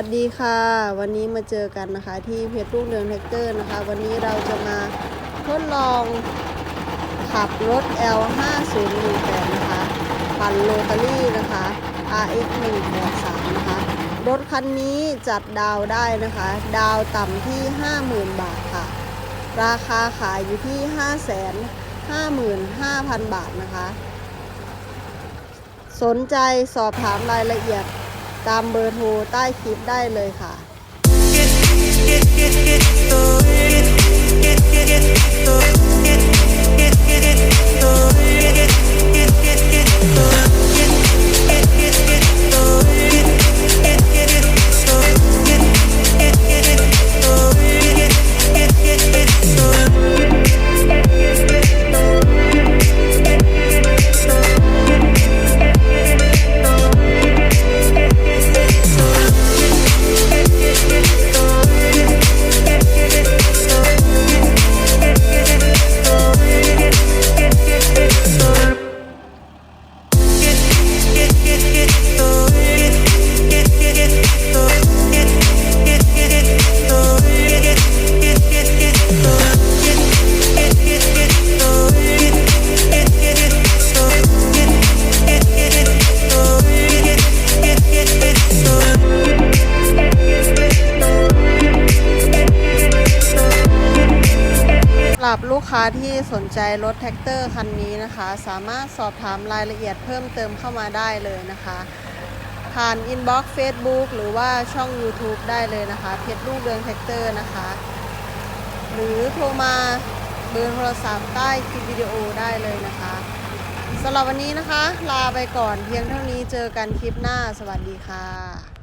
วัสดีค่ะ วันนี้มาเจอกันนะคะที่เพจรุ่งเรืองแท็กเตอร์นะคะ วันนี้เราจะมาทดลองขับรถ L 5 0 1 8 นะคะปั่นโรตารี่นะคะ RX 1 8 3 นะคะ รถคันนี้จัดดาวได้นะคะ ดาวต่ำที่ 50,000 บาทค่ะ ราคาขายอยู่ที่ 555,000 บาทนะคะ สนใจสอบถามรายละเอียด ตามเบอร์โทรใต้คลิปได้เลยค่ะ หรับลูกค้าที่สนใจรถแท็กเตอร์คันนี้นะคะ สามารถสอบถามรายละเอียดเพิ่มเติมเข้ามาได้เลยนะคะ ผ่านอินบ็อกซ์เฟซบุ๊กหรือว่าช่อง YouTube ได้เลยนะคะเพจลูกเรืองแท็กเตอร์นะคะ หรือโทรมาเบอร์โทรศัพท์ใต้คลิปวิดีโอได้เลยนะคะสำหรับวันนี้นะคะ ลาไปก่อนเพียงเท่านี้เจอกันคลิปหน้าสวัสดีค่ะ